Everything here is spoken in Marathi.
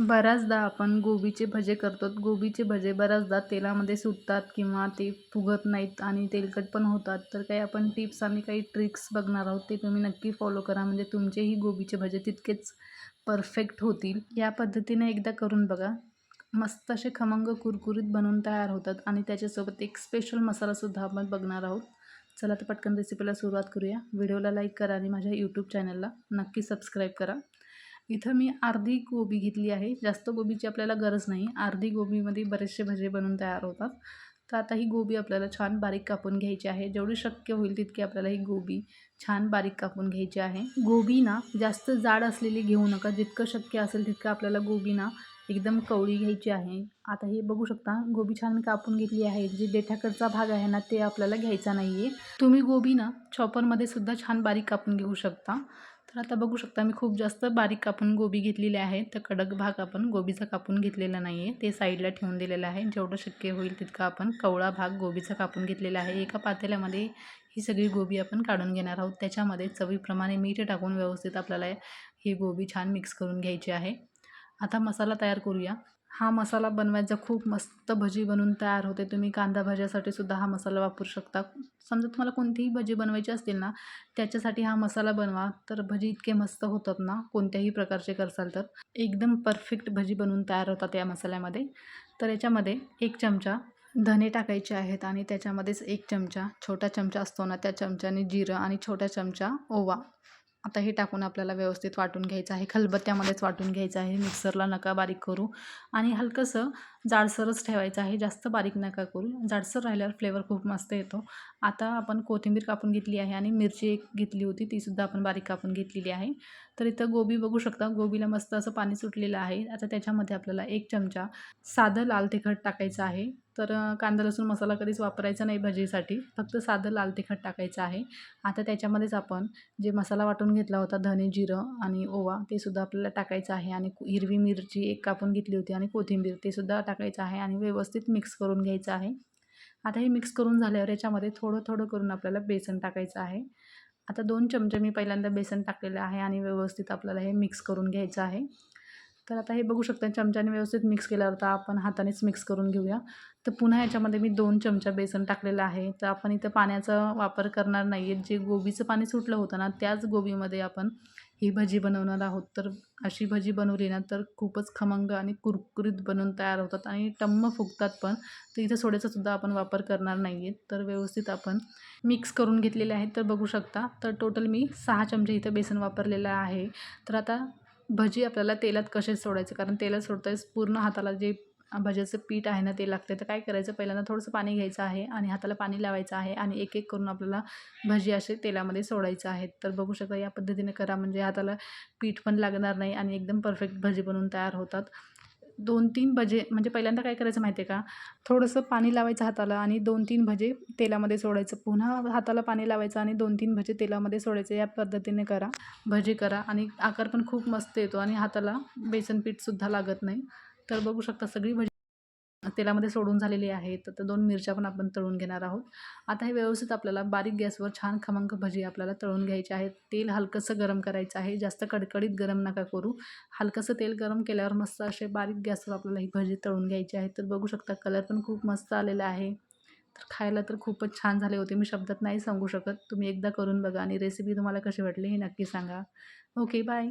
बऱ्याचदा आपण गोबीचे भजे करतो गोबीचे भजे बऱ्याचदा तेलामध्ये सुटतात किंवा ते फुगत नाहीत आणि तेलकट पण होतात. तर काही आपण टिप्स आणि काही ट्रिक्स बघणार आहोत ते तुम्ही नक्की फॉलो करा. म्हणजे तुमचेही गोबीचे भजे तितकेच परफेक्ट होतील. या पद्धतीने एकदा करून बघा. मस्त असे खमंग कुरकुरीत बनवून तयार होतात आणि त्याच्यासोबत एक स्पेशल मसालासुद्धा आपण बघणार आहोत. चला तर पटकन रेसिपीला सुरुवात करूया. व्हिडिओला लाईक करा आणि माझ्या यूट्यूब चॅनलला नक्की सबस्क्राईब करा. इथं मी अर्धी गोबी घेतली आहे. जास्त गोबीची आपल्याला गरज नाही. अर्धी गोबीमध्ये बरेचसे भजे बनून तयार होतात. तर आता ही गोबी आपल्याला छान बारीक कापून घ्यायची आहे. जेवढी शक्य होईल तितकी आपल्याला ही गोबी छान बारीक कापून घ्यायची आहे. गोबी ना जास्त जाड असलेली घेऊ नका. जितकं शक्य असेल तितकं आपल्याला गोबी ना एकदम कवळी घ्यायची आहे. आता हे बघू शकता गोबी छान मी कापून घेतली आहे. जे देठाकडचा भाग आहे ना ते आपल्याला घ्यायचा नाही आहे तुम्ही गोबी ना चॉपरमध्ये सुद्धा छान बारीक कापून घेऊ शकता. तर आता बघू शकता मी खूप जास्त बारीक कापून गोबी घेतलेली आहे. तर कडक भाग आपण गोबीचा कापून घेतलेला नाही आहे ते साईडला ठेवून दिलेलं आहे. जेवढं शक्य होईल तितका आपण कवळा भाग गोबीचा कापून घेतलेला आहे. एका पातेल्यामध्ये ही सगळी गोबी आपण काढून घेणार आहोत. त्याच्यामध्ये चवीप्रमाणे मीठ टाकून व्यवस्थित आपल्याला ही गोबी छान मिक्स करून घ्यायची आहे. आता मसाला तयार करूया. हा मसाला बनवायचा खूप मस्त भजी बनवून तयार होते. तुम्ही कांदा भाज्यासाठी सुद्धा हा मसाला वापरू शकता. समजा तुम्हाला कोणतीही भजी बनवायची असतील ना त्याच्यासाठी हा मसाला बनवा. तर भजी इतके मस्त होतात ना कोणत्याही प्रकारचे करसाल तर. एकदम परफेक्ट भजी बनवून तयार होतात या मसाल्यामध्ये. तर याच्यामध्ये एक चमचा धने टाकायचे आहेत आणि त्याच्यामध्येच एक चमचा छोटा चमचा असतो ना त्या चमच्याने जिरं आणि छोटा चमचा ओवा आता हे टाकून आपल्याला व्यवस्थित वाटून घ्यायचं आहे. खलबत्त्यामध्येच वाटून घ्यायचं आहे. मिक्सरला नका बारीक करू. आणि हलकंसं जाडसरच ठेवायचं आहे जास्त बारीक नका करू. जाडसर राहिल्यावर फ्लेवर खूप मस्त येतो. आता आपण कोथिंबीर कापून घेतली आहे आणि मिरची एक घेतली होती तीसुद्धा आपण बारीक कापून घेतलेली आहे. तर इथं गोबी बघू शकता गोबीला मस्त असं पाणी सुटलेलं आहे. आता त्याच्यामध्ये आपल्याला एक चमचा साधं लाल तिखट टाकायचं आहे. तर कांदा लसूण मसाला कधीच वापरायचा नाही भजीसाठी. फक्त साधं लाल तिखट टाकायचं आहे. आता त्याच्यामध्येच आपण जे मसाला वाटून घेतला होता धने जिरं आणि ओवा ते सुद्धा आपल्याला टाकायचं आहे. आणि हिरवी मिरची एक कापून घेतली होती आणि कोथिंबीर ते सुद्धा टाकायचं आहे आणि व्यवस्थित मिक्स करून घ्यायचं आहे. आता हे मिक्स करून झाल्यावर याच्यामध्ये थोडं थोडं करून आपल्याला बेसन टाकायचं आहे. आता दोन चमचे मी पहिल्यांदा बेसन टाकलेलं आहे आणि व्यवस्थित आपल्याला हे मिक्स करून घ्यायचं आहे. तर आता हे बघू शकता चमच्याने व्यवस्थित मिक्स केल्यावर तर आपण हातानेच मिक्स करून घेऊया. तर पुन्हा याच्यामध्ये मी दोन चमचा बेसन टाकलेलं आहे. तर आपण इथं पाण्याचा वापर करणार नाही आहे जे गोबीचं पाणी सुटलं होतं ना त्याच गोबीमध्ये आपण ही भजी बनवणार आहोत. तर अशी भजी बनवली ना तर खूपच खमंग आणि कुरकुरीत बनवून तयार होतात आणि टम्म फुगतात पण. तर इथं सोड्याचा सुद्धा आपण वापर करणार नाही आहे तर व्यवस्थित आपण मिक्स करून घेतलेले आहेत. तर बघू शकता तर टोटल मी सहा चमचे इथं बेसन वापरलेलं आहे. तर आता भजी आपल्याला तेलात कसे सोडायचे? कारण तेलात सोडताच पूर्ण हाताला जे भज्याचं पीठ आहे ना ते लागतं तर काय करायचं? पहिल्यांदा थोडंसं पाणी घ्यायचं आहे आणि हाताला पाणी लावायचं आहे आणि एक एक करून आपल्याला भजी असे तेलामध्ये सोडायचं आहे तर बघू शकता या पद्धतीने करा म्हणजे हाताला पीठ पण लागणार नाही आणि एकदम परफेक्ट भजी बनवून तयार होतात. दोन तीन भजे म्हणजे पहिल्यांदा काय करायचं माहिती आहे का? थोडंसं पाणी लावायचं हाताला आणि दोन तीन भजे तेलामध्ये सोडायचं. पुन्हा हाताला पाणी लावायचं आणि दोन तीन भजे तेलामध्ये सोडायचं. या पद्धतीने करा भजे करा आणि आकार पण खूप मस्त येतो आणि हाताला बेसन पीठसुद्धा लागत नाही. तर बघू शकता सगळी भजी तेलामध्ये सोडून झालेली आहे. तर दोन मिरच्या पण आपण तळून घेणार आहोत. आता हे व्यवस्थित आपल्याला बारीक गॅसवर छान खमंग भजी आपल्याला तळून घ्यायची आहे तेल हलकंसं गरम करायचं आहे. जास्त कडकडीत गरम नका करू. हलकंसं तेल गरम केल्यावर मस्त असे बारीक गॅसवर आपल्याला ही भजी तळून घ्यायची आहे. तर बघू शकता कलर पण खूप मस्त आलेला आहे. तर खायला तर खूपच छान झाले होते. मी शब्दात नाही सांगू शकत. तुम्ही एकदा करून बघा आणि रेसिपी तुम्हाला कशी वाटली हे नक्की सांगा. Okay bye